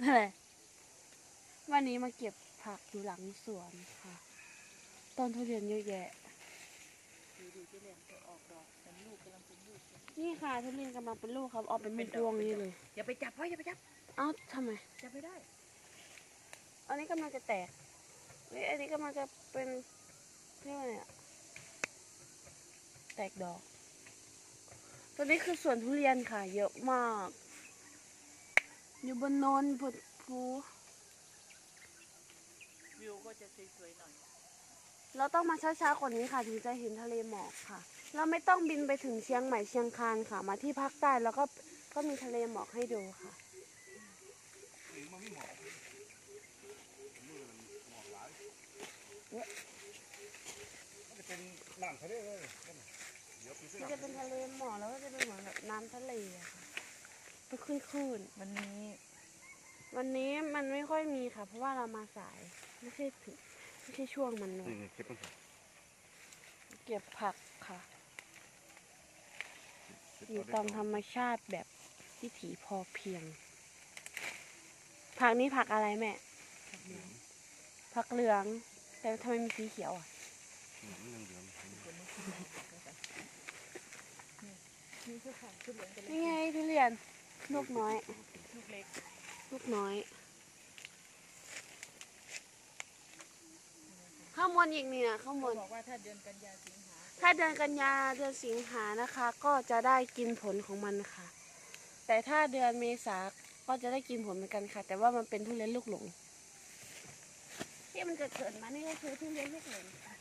นั่นแหละวันนี้มาเก็บผักอยู่หลังสวนค่ะ ต้นทุเรียนเยอะแยะ ดูดูที่เรียนจะออกดอกเป็นลูกกำลังเป็นลูกนี่ค่ะทุเรียนกำลังเป็นลูกครับออกเป็นเป็นดวงนี่เลย อย่าไปจับพ่ออย่าไปจับ เอ้าทำไม จับไม่ได้ อันนี้กำลังจะแตกเฮ้ยอันนี้กำลังจะเป็นเรียกว่าไงอะแตกดอก ตัวนี้คือสวนทุเรียนค่ะ เยอะมาก อยู่บนโนนผุดภูวิวก็จะสวยๆหน่อย เราต้องมาช้าๆกว่านี้ค่ะ ถึงจะเห็นทะเลหมอกค่ะ เราไม่ต้องบินไปถึงเชียงใหม่เชียงคานค่ะ มาที่ภาคใต้แล้วก็ก็มีทะเลหมอกให้ดูค่ะ มันจะเป็นน้ำทะเลเลย เดี๋ยวไปซื้อ มันน้ำจะเป็นทะเลหมอกแล้วก็จะเป็นเหมือนแบบน้ำทะเลอะค่ะ เป็นคลื่นๆวันนี้วันนี้มันไม่ค่อยมีค่ะ เพราะว่าเรามาสาย ไม่ใช่ถึงไม่ใช่ช่วงมันเลยนี่เก็บมันก่อนเก็บผักค่ะ อยู่ตามธรรมชาติแบบวิถีพอเพียง ผักนี้ผักอะไรแม่ ผักเหลือง แต่ทำไมมีสีเขียวอะอืมมันเหลืองนี่คือค่ะชุดเหลืองกันเลยนี่ไงทุเรียน ลูกน้อย ลูกเล็ก ลูกน้อย ข้างบนอีกเนี่ยข้างบเขานบอกว่าถ้าเดือนกันยาสิงหา ถ้าเดือนกันยาเดือนสิงหานะคะ ก็จะได้กินผลของมันค่ะ แต่ถ้าเดือนเมษาก็จะได้กินผลเหมือนกันค่ะ แต่ว่ามันเป็นทุเรียนลูกหลงที่มันจะเกิดมานี่ก็คือทุเรียนลูกหลงค่ะ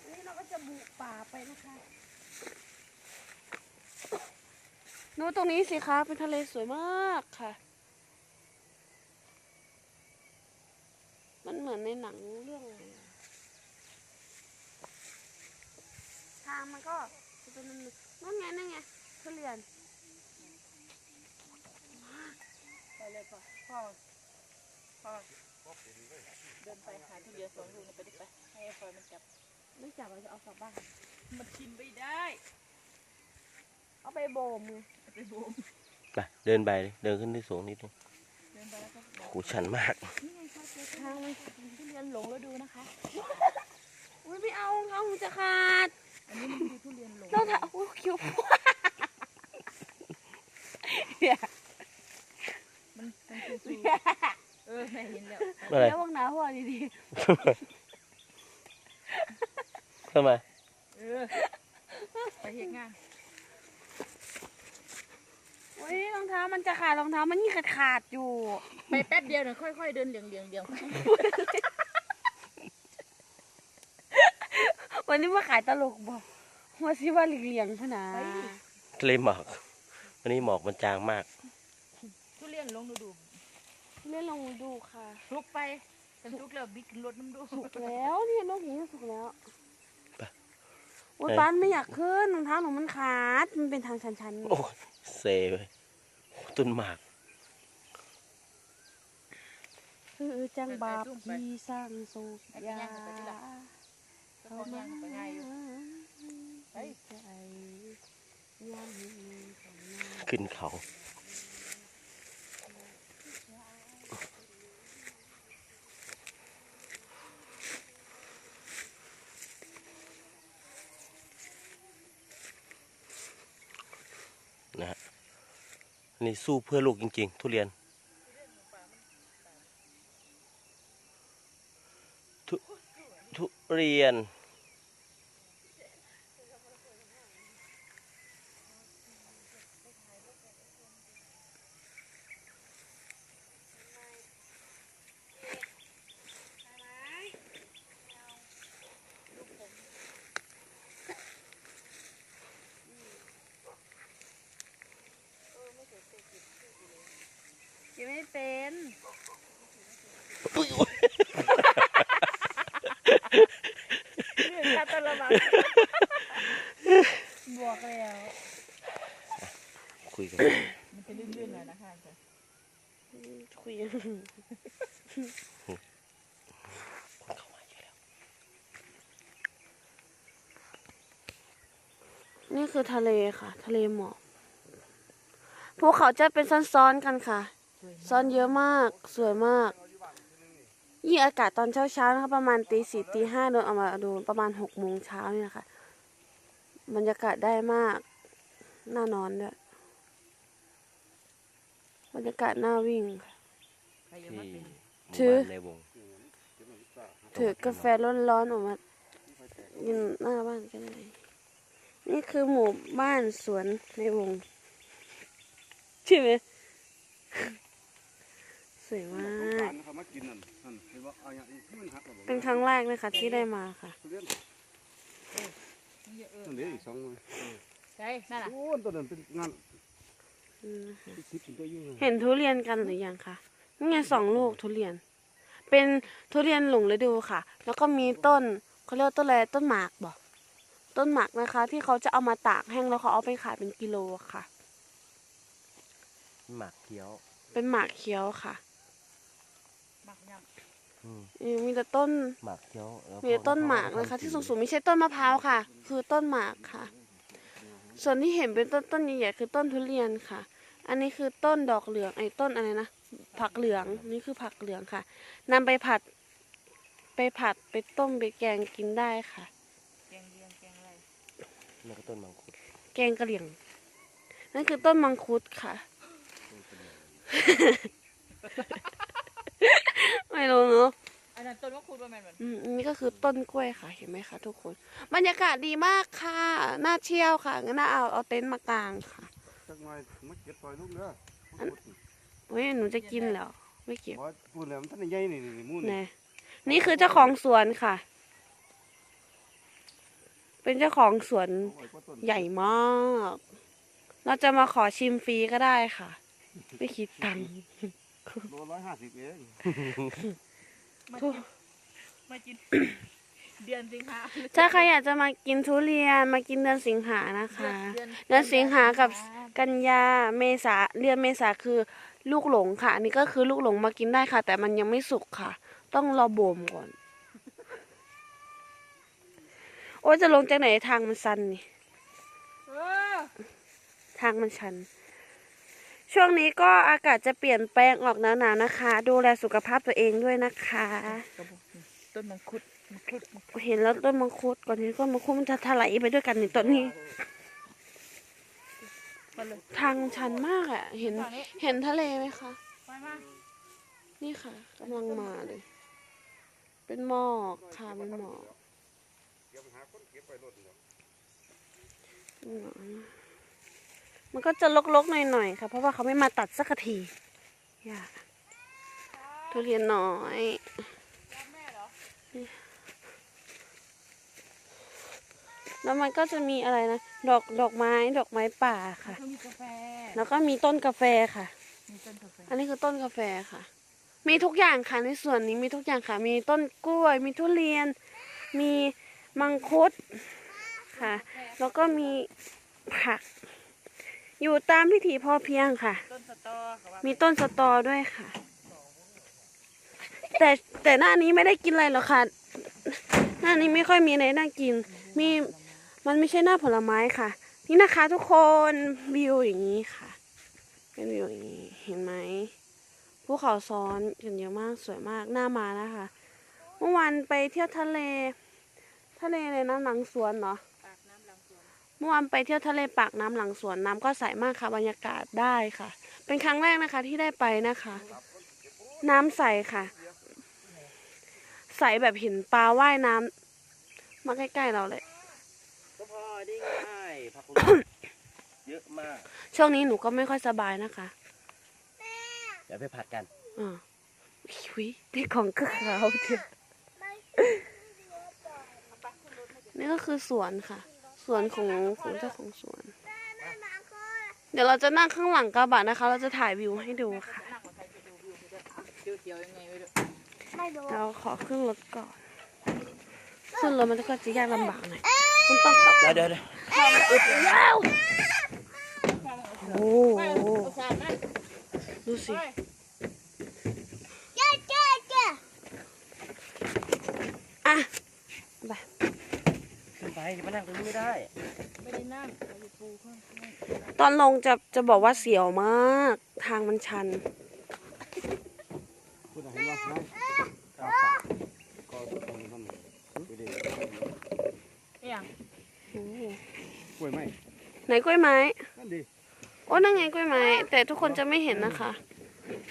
อันนี้เราก็จะบุกป่าไปนะคะ ดูตรงนี้สิคะเป็นทะเลสวยมากค่ะ มันเหมือนในหนังเรื่องอะไรทางมันก็จะเป็นนั่นไงนั่นไงทุเรียนไปเลยพ่อพ่อพ่อเดินไปหาทุเรียนสองลูกไปดิไปให้ไอ้ฟอยมันจับ ไม่จับเราจะเอากลับบ้านมันกินไม่ได้ เอาไปโบมไงเอาไปบูมไปเดินไปดิเดินขึ้นที่สูงนิดนึงเดินไปแล้วก็บอกโหชันมากนี่ไงพ่อเจอทางมันทุเรียนหลงแล้วดูนะคะ อุ้ยไม่เอาเอาหูจะขาด อันนี้มันคือทุเรียนหลงเราถ่ายอุ้ยคิวเนี่ยมันมันคือสูเออแม่เห็นแล้วอะไรแล้วพวกน้าพ่อดีทำไมเออไปเหตุงาน ๆอุ้ยรอง เท้ามันจะขาดรองเท้ามันนี่ขาดขาดๆอยู่ ไปแป๊บเดียวเนี่ยค่อยๆเดินเหลียงเหลียงเหลียงวันนี้มาขายตลกบอกว่าสิว่าเหลียงๆพะนาทะเลหมอกวันนี้หมอกมันจางมากทุเรียนหลงดูดูเล่นลองดูค่ะทุกไปกันทุกแล้วบิ๊กรถน้ำดูสุกแล้วเนี่ยนกหินสุกแล้วไปโอ้ยเอ้ยป้านไม่อยากขึ้นรองเท้าหนูมันขาดมันเป็นทางชันโอ้เซไป ต้นหมากๆคือจังบาปที่สร้างโศกยาเขาของยังไปง่ายอยู่ไปใจยังมีความหมายขึ้นเขา นี่สู้เพื่อลูกจริง ๆ ทุเรียนทุทุเรียน ยังไม่เป็นอุ้ยอุ๊ยเรื่องการตะละมังบวกแล้วคุยกันมันจะลื่นๆหน่อยนะคะอาจารย์คุยคนเข้ามาเยอะแล้วนี่คือทะเลค่ะ ทะเลหมอกภูเขาจะเป็นซ้อนๆกันค่ะ ซ้อนเยอะมากสวยมาก ยิ่งอากาศตอนเช้าๆนะคะประมาณตีสี่ตีห้าโดนเอามาดูประมาณหกโมงเช้านี่นะคะบรรยากาศได้มากน่านอนด้วยบรรยากาศน่าวิ่งค่ะใครยังที่ไม่หเป็นมู่ถือบ้านในวงถือกาแฟร้อนๆออกมากินหน้าบ้านกันเลยนี่คือหมู่บ้านสวนในวงใช่ไหม สวยมาสงกรากนต์เขามากินนั่นนั่นเห็นว่าเอาอย่างนี้ที่มันหักระบอกเป็นครั้งแรกนะคะที่ได้มาค่ะทุเรียนนี่เยอะเออนั่นเด้อีกสองหน่วยใช่นั่นน่ะโอ้ยตัวนั้นเป็นงานอืมนะคะเป็นสิบเป็นตัวยุ่งเลยเห็นทุเรียนกันหรือยังคะนี่ไงสองลูกทุเรียน เป็นทุเรียนหลงฤดูค่ะ แล้วก็มีต้นเขาเรียกว่าต้นอะไรต้นหมากบอกต้นหมากนะคะ ที่เขาจะเอามาตากแห้งแล้วเขาเอาไปขายเป็นกิโลค่ะ หมากเขียว เป็นหมากเขียวค่ะ หมักยอืมเออมีแต่ต้น หมากเขียวแล้วมีแต่ต้นหมากนะคะ ที่สูงๆไม่ใช่ต้นมะพร้าวค่ะ คือต้นหมากค่ะ ส่วนที่เห็นเป็นต้นต้นใหญ่ๆคือต้นทุเรียนค่ะ อันนี้คือต้นดอกเหลืองไอ้ต้นอะไรนะผักเหลืองนี่คือผักเหลืองค่ะนำไปผัด ไปผัดไปต้มไปแกงกินได้ค่ะำแกงเลียงแกงอะไรแล้วก็ต้นมังคุดแกงกะเหรี่ยง นั่นคือต้นมังคุดค่ะ ไม่รู้เนาะอันนั้นต้นมะขูดว่าแม่นมันอืมอันนี้ก็คือต้นกล้วยค่ะเห็นไหมคะทุกคน บรรยากาศดีมากค่ะน่าเที่ยวค่ะงั้นน่าเอาเอาเต็นท์มากางค่ะจักหน่อยมาเก็บซอยลูกเด้อเฮ้ยหนูจะกินแล้วไม่เก็บบ่พูดแล้วมันท่านได้ใหญ่นี่นี่หมู่นี่นะนี่คือเจ้าของสวนค่ะ เป็นเจ้าของสวนโอ้ยกว่าต้นใหญ่มาก เราจะมาขอชิมฟรีก็ได้ค่ะ ไม่คิดตังค์ โลร้อยห้าสิบเองมาทุกินมากิน เดือนสิงหาถ้าใครอยากจะมากินทุเรียนมากินเดือนสิงหานะคะ เดือนสิงหากับกันยาเมษาเดือนเมษาคือลูกหลงค่ะ อันนี้ก็คือลูกหลงมากินได้ค่ะ แต่มันยังไม่สุกค่ะ ต้องรอบ่มก่อน โอ้ยจะลงจากไหนทางมันชันนี่เออทางมันชัน ช่วงนี้ก็อากาศจะเปลี่ยนแปลงออกหนาวๆนะคะ ดูแลสุขภาพตัวเองด้วยนะคะ ต้นมังคุดมังคุดมังคุดเห็นแล้วต้นมังคุดก่อนที่ต้นมังคุดมันจะถลายไปด้วยกันในต้นนี้ มาเลยทางชันมากอะเห็นเห็นทะเลไหมคะ ไปมานี่ค่ะกำลังมาเลย เป็นหมอกค่ะเป็นหมอกเก็บหาเป็นหมอกนะ มันก็จะลกๆหน่อยๆค่ะ เพราะว่าเขาไม่มาตัดสักทีอยากทุเรียนน้อยรับแม่เหรอแล้วมันก็จะมีอะไรนะ ดอกดอกไม้ดอกไม้ป่าค่ะเขามีกาแฟแล้วก็มีต้นกาแฟค่ะมีต้นกาแฟอันนี้คือต้นกาแฟค่ะ มีทุกอย่างค่ะในส่วนนี้มีทุกอย่างค่ะ มีต้นกล้วย มีทุเรียน มีมังคุดค่ะ แล้วก็มีผัก อยู่ตามพิถีพอเพียงค่ะ ต้นสตอเขาว่ามีต้นสตอด้วยค่ะ แต่แต่หน้านี้ไม่ได้กินอะไรหรอกค่ะ หน้านี้ไม่ค่อยมีอะไรน่ากิน มีมันไม่ใช่หน้าผลไม้ค่ะ นี่นะคะทุกคนวิวอย่างนี้ค่ะ เป็นวิวอย่างนี้เห็นไหมภูเขาซ้อนกันเยอะมากสวยมากหน้ามานะคะ เมื่อวานไปเที่ยวทะเล ทะเลเลยนะหลังสวนเนาะ เมื่อวานไปเที่ยวทะเลปากน้ำหลังสวนน้ำก็ใสมากค่ะบรรยากาศได้ค่ะ เป็นครั้งแรกนะคะที่ได้ไปนะคะ น้ำใสค่ะ ใสแบบเห็นปลาว่ายน้ำมาใกล้ๆเราเลยก็พอได้ง่ายผักหลวงเยอะมาก ช่วงนี้หนูก็ไม่ค่อยสบายนะคะ เดี๋ยวไปผัดกันอ่าวิที่ของก็ขาวเทียนี่ก็คือสวนค่ะส วนของของเจ้าของสวน เดี๋ยวเราจะนั่งข้างหลังกระบะนะคะ เราจะถ่ายวิวให้ดูค่ะนั่งกับใครจะดูวิวจะเขียวๆยังไงไม่รู้เราขอขึ้นรถก่อนขึ้นรถมันก็จะยากลำบากหน่อยมันต้องขับเดี๋ยวเดี๋ยวเดี๋ยวแล้วโอ้ไม่โหเอาสารไหมดูสิไปอะ ไปขึ้นไปจะมานั่งตรงนี้ไม่ได้ ไม่ได้นั่งเราอยู่ปูข้างตอนลงจะจะบอกว่าเสียวมาก ทางมันชันคุณเห็นว่าไงกาฝากก็ตรงนี้มันไปเด็กเนี่ยโอ้โหกล้วยไหมไหนกล้วยไม้ นั่นดีโอ้นั่นไงกล้วยไม้ แต่ทุกคนจะไม่เห็นนะคะ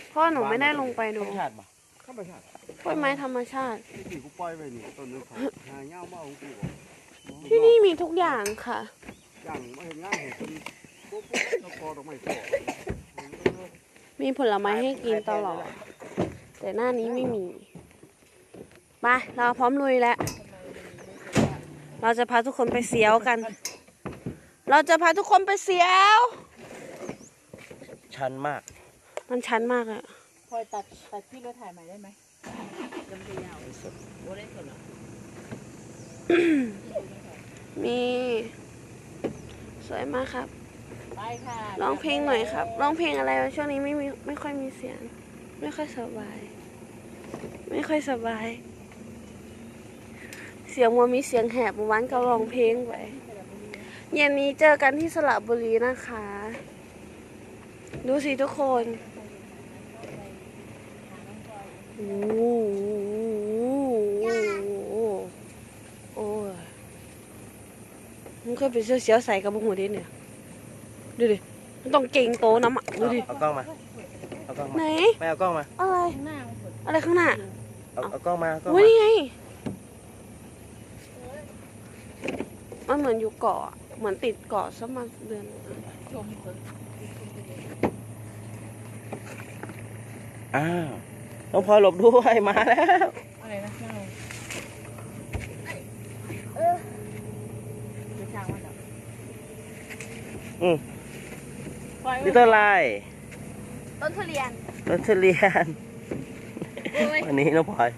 เพราะหนูไม่ได้ลงไปดู ชาติบ่ข้าไปชาติกล้วยไม้ธรรมชาติ ที่กูปล่อยไว้นี่ต้นนึงของหาเงาเมาของกูบอก ที่นี่มีทุกอย่างค่ะอย่างไม่เห็นงานเห็นคนปุ๊บปุ๊บแล้วกอดอกไม้ต่อมีผลไม้ให้กินตลอด แต่หน้านี้ไม่มีไปเราพร้อมลุยแล้ว เราจะพาทุกคนไปเสียวกัน เราจะพาทุกคนไปเสียว ชันมาก มันชันมากอะพลอยตัดตัดที่รถถ่ายใหม่ได้ไหมจำจะยาวโอ้ได้ส่วนเหรอ มีสวยมากครับ ไปค่ะร้องเพลงหน่อยครับ ร้องเพลงอะไรวะช่วงนี้ไม่มีไม่ค่อยมีเสียง ไม่ค่อยสบาย ไม่ค่อยสบาย เสียงมัวมีเสียงแหบเมื่อวานก็ร้องเพลงไปเย็นนี้เจอกันที่สระบุรีนะคะ ดูสิทุกคนโอ้โหโอ้ย มันเคยเป็นเสื้อเสียวใส่กับบุ้งหัวดิเนี่ยดูดิมันต้องเก่งโตน้ำอะดูดิเอากล้องมาเอากล้องไหนมาไม่เอากล้องมาอะไรข้างหน้ามันฝนอะไรข้างหน้าเอาเอากล้องมาเอากล้องอุ้ยมานี่ไงมันเหมือนอยู่เกาะอะเหมือนติดเกาะสักมาเดือนหนึ่งอะชมฝนอ้าวน้องพลอยหลบด้วยมาแล้ว อะไรนะนั่งลงไปช่างมันเหรอ อืมพลอยนี่ต้นอะไรต้นทุเรียนต้นทุเรียนโอ้ยวันนี้น้องพลอย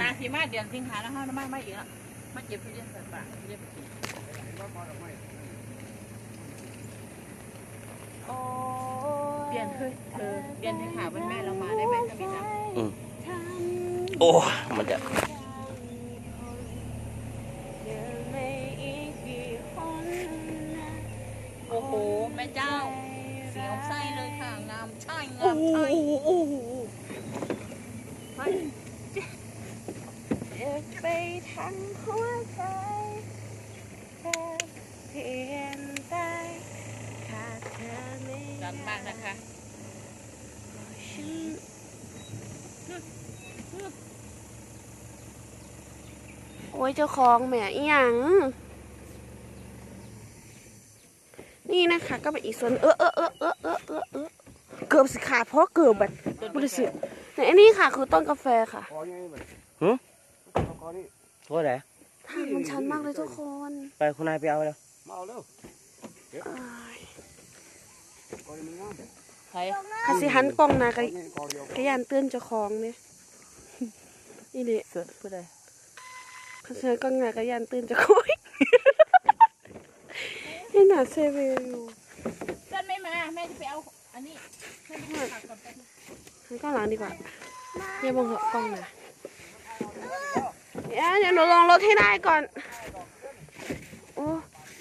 นาทีมาเดือนสิงหาแล้วห้าไม่ไม่อีกแล้วมาเก็บทุเรียนใส่ปากทุเรียนไปกินโอ้เรียนเฮ้ยเธอเรียนให้หาวันแม่เรามาได้ไหมถ้ามีน้ำโอ้ มันจะ เจ้า เสียวไส้เลยค่ะ งามใช่งาโอ้มโหใช่โอ้โหเจ็บไปทั้งหัวใจแค่เพียงได้ขาดเธอไม่ดันมากนะคะฉันโอ้ยเจ้าของแหมอีหยัง นี่นะคะ ก็เป็นอีกส่วนเออเออเออเออเออเออเออเกือบสิขาดเพราะเกือบแบบบริสุทธิ์แต่อันนี้ค่ะ คือต้นกาแฟค่ะคอยังไงแบบหึคอนี่โทษไหนทางมันชันมากเลยทุกคน ไปคุณนายไปเอาแล้วมาเอาเร็วอ้ายคอมันงามใครคาสิหันกล้องหนะกะนี่คอเดียวกะยานเตือนเจ้าของเนี่ยนี่เลยเสือพูดอะไรคาสิหันกล้องหนะกะยานเตือนเจ้าของ นี่หนาเซเวอยู่เต้นไม่มาแม่จะไปเอาอันนี้แม่ไปหาผักก่อนไปหันกล้องหลังดีกว่าเนี่ยบังเหอะกล้องหนะเดี๋ยวเดี๋ยวหนูลองรถให้ได้ก่อน โอ้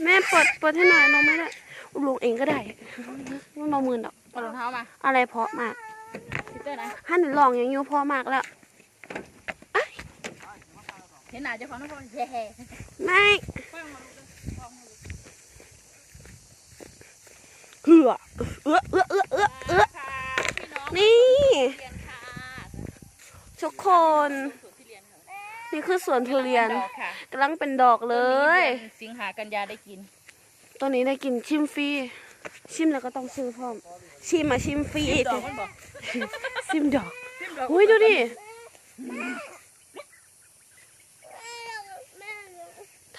แม่เปิดเปิดให้หน่อยลงไม่ได้ลงเองก็ได้ไม่มามือดอกเอารองเท้ามาอะไรเพราะมากพีเตอร์นะฮันหนูลองอย่างอยูเพราะมากแล้วเห็นหน้าเจ้าของน้องพลอยแฮ่ไม่ ๆฟังมาลูกเลยฟังมาลูก เหือเอื้อเอื้อเอื้อเอื้อเอื้อค่ะพี่น้องนี่เรียนค่ะทุกคนสูตรที่เรียนค่ะนี่คือสวนทุเรียนดอกค่ะกำลังเป็นดอกเลยต้นนี้เดือนสิงหากันยาได้กิน ตัวนี้ได้กินชิมฟรี ชิมแล้วก็ต้องซื้อพร้อม ชิมมาชิมฟรีดอกมันบอกชิมดอกซิมดอกอุ้ยดูดิ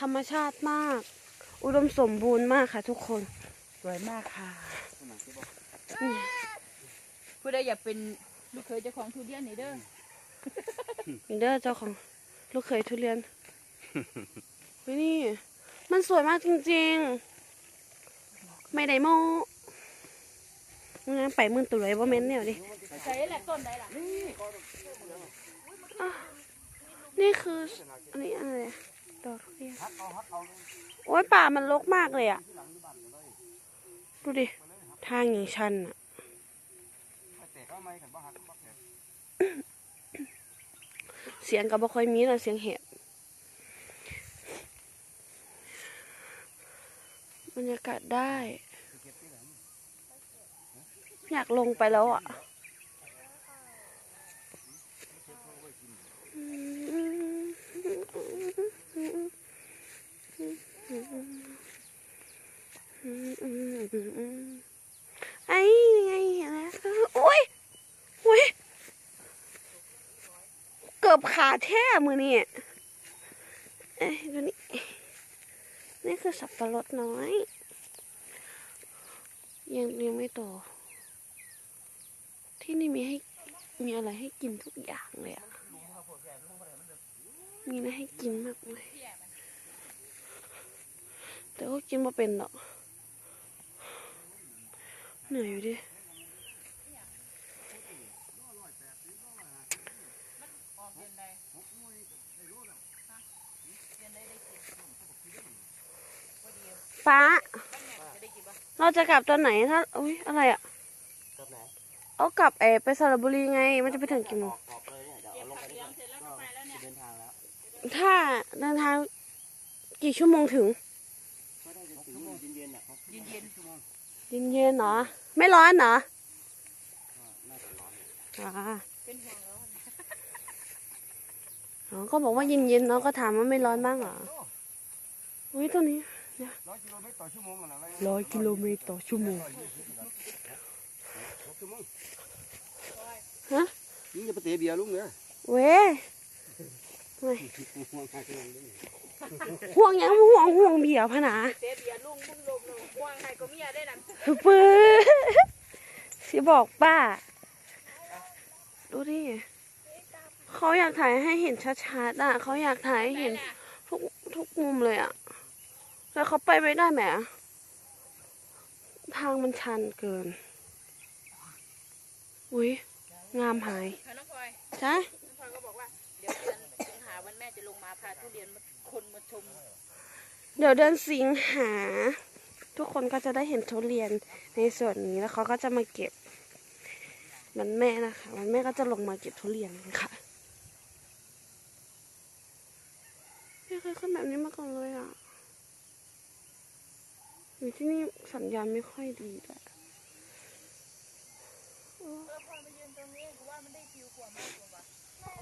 ธรรมชาติมาก อุดมสมบูรณ์มากค่ะทุกคน สวยมากค่ะผู้ใดอยากเป็นลูกเคยเจ้าของทุเรียนนี่เด้อนี่เด้อเจ้าของลูกเขยทุเรียนเฮ้ยนี่ มันสวยมากจริงๆ ไม่ได้โม้งั้นไปมื่นตัวไรว่าเม้นเนี่ยดิใส่แหละต้นใดล่ะ นี่คือ อันนี้อะไรอะดอกทุเรียนโอ้ยป่ามันรกมากเลยอะ ดูดิ ทางอย่างชันอะแต่ก็ไม่กันบ้าหักบ้าแตกเสียงกับบ่ค่อยมีนะเสียงเห็ดบรรยากาศได้ อยากลงไปแล้วอะ ไอ้นี่ไงเห็นแล้วโอ้ยโอ้ยเกือบขาแท้มือนี่เอ้ยดูนี่ นี่คือสับปะรดน้อย ยังยังไม่โต ที่นี่มีให้มีอะไรให้กินทุกอย่างเลยอะมีอะให้กินมากเลยแต่ก็กินมาเป็นหรอก เหนื่อยอยู่ดิออกเดือนใดฮะเดือนใดได้กินพอดีฟ้าบ้านแม่จะได้กินปะเราจะกลับตอนไหนถ้าอุ้ยอะไรอะกับไหนเอากลับเออไปสระบุรีไง มันจะไปถึงกี่โมองอกออกเลยเนี่ยเดี๋ยวเก็เอาบลงผัไปกดีเลี้กยงว่าเสร็จแล้วก็ไปแล้วเนี่ยจะเดินทางแล้วถ้าเดินทางกี่ชั่วโมงถึงก็ได้จะถึงเย็นๆนะครับเย็น เย็นชั่วโมงเย็นๆเนาะไม่ร้อนเนาะน่าจะร้อนอ่าๆเป็นห่วงแล้วอ๋อก็บอกว่าเย็นๆเนาะก็ถามว่าไม่ร้อนบ้างเหรอ อุ้ยตัวนี้ร้อยกิโลเมตรต่อชั่วโมงกันอะไรร้อยกิโลเมตรต่อชั่วโมงชั่วโมงฮะยิงจะไปเตะเบียร์ลุงเนี่ยเว้ยเว้ยห่วงหากิโลเมตร ห่วงหยังห่วงห่วงเบียร์พะนะเสียเบียร์ลุงบุ้งลมลงห่วงใครก็เมียได้นั่นปื้อสิบอกป้า ดูดิเขาอยากถ่ายให้เห็นชัดๆอะเขาอยากถ่ายให้เห็นทุกทุกมุมเลยอะแล้วเขาไปไม่ได้แหมทางมันชันเกิน อุ้ยงามหายค่ะน้องพลอยใช่ จะลงมาพาทุเรียนมาคนมาชม เดี๋ยวเดือนสิงหา ทุกคนก็จะได้เห็นทุเรียนในส่วนนี้แล้วเขาก็จะมาเก็บ มันแม่นะคะ มันแม่ก็จะลงมาเก็บทุเรียนค่ะไม่เคยขึ้นแบบนี้มาก่อนเลยอะอยู่ที่นี่สัญญาณไม่ค่อยดีแหละเออพลอยมายืนตรงนี้กูว่ามันได้ฟิวกว่ามากกว่าว่ะ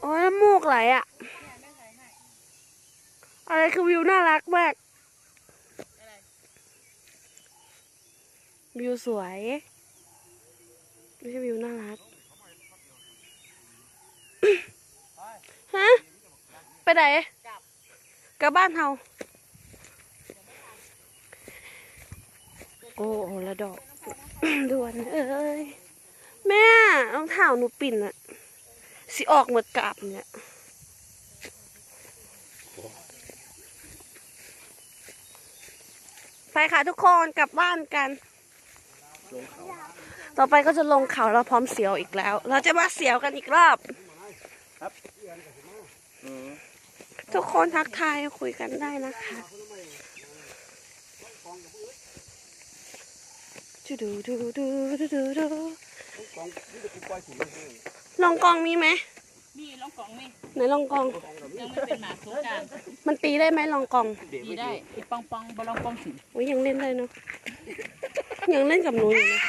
โอ้ยน้ำมูกไหลอะ เนี่ยแม่ถ่ายให้ อะไรคือวิวน่ารักมาก วิวสวย ไม่ใช่วิวน่ารัก ฮะ ไปไหนกลับกลับบ้านเฮา โอ้โหละดอกด่วนเอ้ย แม่รองเท้าหนูปิ่นอะสิออกเหมือนกาบเนี่ย ไปค่ะทุกคนกลับบ้านกัน ต่อไปก็จะลงเขาแล้วพร้อมเสียวอีกแล้ว เราจะมาเสียวกันอีกรอบ ทุกคนทักทายคุยกันได้นะคะดูดูดูดูดูดูดูกองนี่จะกูปล่อยถุงเลยลองกองมีไหม นี่ลองกล่องนี่ไหนลองกอง ยังไม่เป็นหมาสงกรารมันตีได้ไหมลองกอง ดีได้ไอ้ปองปองบอลองปองสิอุ้ยยังเล่นได้เนาะ ยังเล่นกับหนูอยู่นะ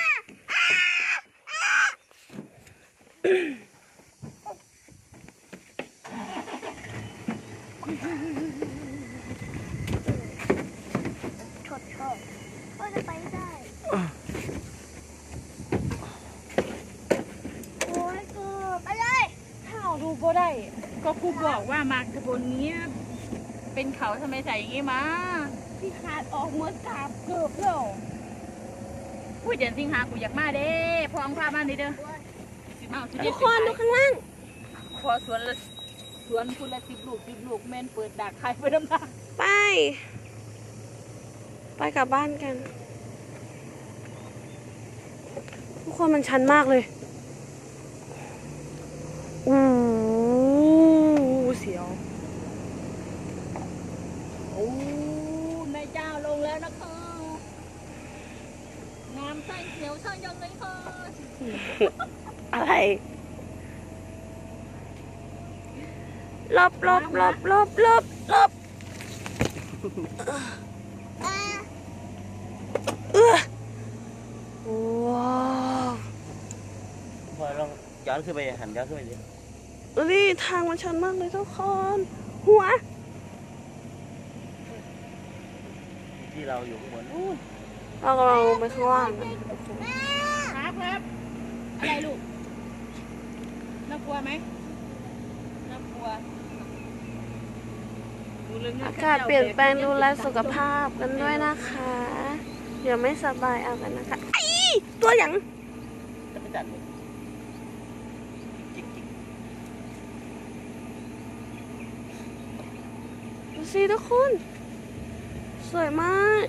โอ้ยคือไปเลยข้าวดูบ่ได้ ก็ครูบอกว่ามาขบวนนี้เป็นเขาทำไมใส่อย่างงี้มาที่ขาดออกเหมือนกาบเกือบแล้วอุ้ยเดือนสิงหากูอยากมาเด้พองพามาเด้เด้อสิมาเอาทุเรีทุยนกคนดูข้างล่างขอสวนละสวนคุณละสิบลูกสิบลูกแม่นเปิดดักขายไปน้ำตาไป ไปกลับบ้านกัน ทุกคนมันชันมากเลยอู้เสียว โอ้นายเจ้าลงแล้วนะคะงาอะไร ลบลบลบลบลบลบเออว้าวพอลองย้อนขึ้นไปหันย้อนขึ้นไปดินี่ทางมันชันมากเลยทุกคน หัว ที่เราอยู่ข้างบนนู่นเรากำลังลงไปข้างล่างกันครับครับอะไรลูกน่ากลัวไหมน่ากลัวดูเรื่องนี้อากาศเปลี่ยนแปลงดูแลสุขภาพกันด้วยนะคะ เดี๋ยวไม่สบายเอากันนะคะไอ้ตัวอย่างจะไม่จัดเลยจิกจิกดูสิทุกคน สวยมาก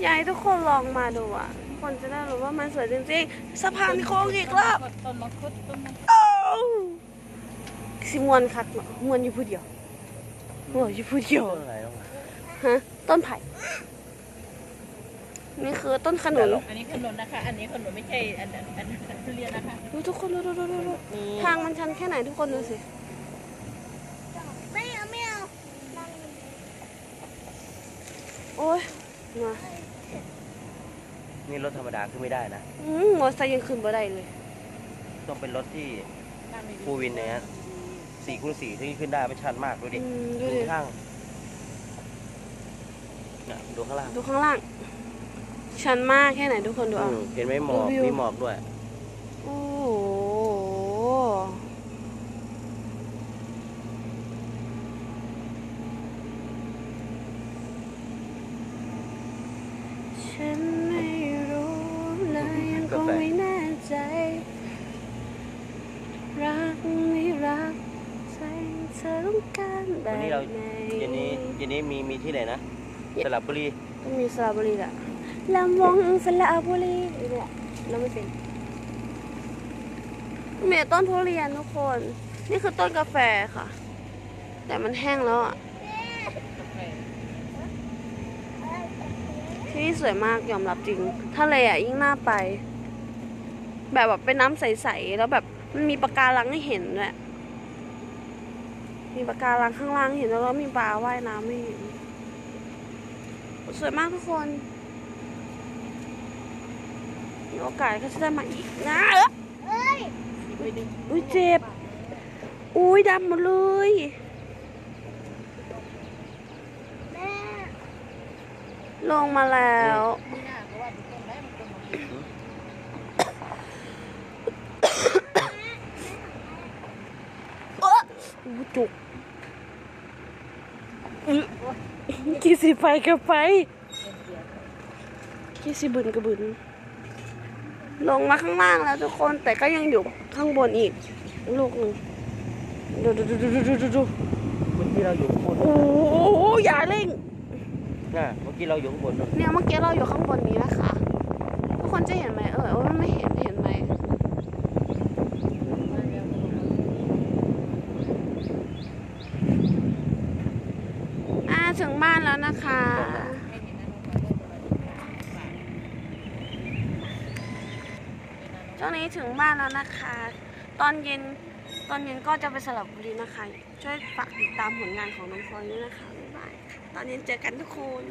อยากให้ทุกคนลองมาดูอะทุกคนจะได้รู้ว่ามันสวยจริงๆสะพานโค้งอีกรอบต้นมังคุดต้นมังคุดโอ้สิมวนคักเนาะมวนอยู่ผู้เดียวมวนอยู่ผู้เดียวต้นอะไรต้องมาฮะต้นไผ่นี่คือต้นขนุนอันนี้ขนุนนะคะ อันนี้ขนุนไม่ใช่อันอันอันอันทุเรียนนะคะดูทุกคนดูดูดูดูดูทางมันชันแค่ไหนทุกคนดูสิ ไม่เอาไม่เอา โอ้ยมานี่รถธรรมดาขึ้นไม่ได้นะอืมมอเตอร์ไซค์ยังขึ้นบ่ได้เลย ต้องเป็นรถที่นั่งดีฟูลวินเนี่ยฮะสี่คูณสี่ที่ขึ้นได้ไม่ชันมากดูดิอืมดูดูดิ ข้างน่ะดูข้างล่างดูข้างล่าง ชันมากแค่ไหนทุกคนดูเอา อืมเห็นไหมหมอกดูวิว มีหมอกด้วย โอ้โห ฉันไม่รู้เลยยังคงไม่แน่ใจ รักไม่รักใจเธอต้องการแบวันบนี้เราไหนเย็นนี้เย็นนี้มีมีที่ไหนนะสระบุรีต้องมีสระบุรีแหละลำวงสระบุรีนี่แหละเราไม่เป็นมีแต่ต้นทุเรียนทุกคน นี่คือต้นกาแฟค่ะ แต่มันแห้งแล้วอะ นี่สวยมากยอมรับจริง ทะเลอะยิ่งน่าไป แบบแบบเป็นน้ำใสๆแล้วแบบมันมีปะการังให้เห็นด้วยมีปะการังข้างล่างให้เห็นแล้วก็มีปลาว่ายน้ำให้เห็น สวยมากทุกคนมีโอกาสก็จะได้มาอีกนะเอ้ยเอ้ยอุ้ยเจ็บ อุ้ยดำหมดเลย แม่ ลงมาแล้วนี่น่าเพราะว่าต้นไม้มันต้นมังคุดอู้จุกอื้อกี่สิไปก็ไปกี่สิบึนก็บึนลงมาข้างล่างแล้วทุกคนแต่ก็ยังอยู่ข้างบนอีก ลูกหนึ่งดูดูดูดูดูดูดูเมื่อกี้เราอยู่ข้างบนโอ้โหอย่าเร่ง น่ะเมื่อกี้เราอยู่ข้างบนนู่นเนี่ยเมื่อกี้เราอยู่ข้างบนนี้นะคะ ทุกคนจะเห็นไหมเออเออมันไม่เห็นเห็นไหมอ่าถึงบ้านแล้วนะคะ ช่วงนี้ถึงบ้านแล้วนะคะ ตอนเย็นตอนเย็นก็จะไปสลับบุรีนะคะ ช่วยฝากติดตามผลงานของน้องพลอยด้วยนะคะ ตอนนี้เจอกันทุกคน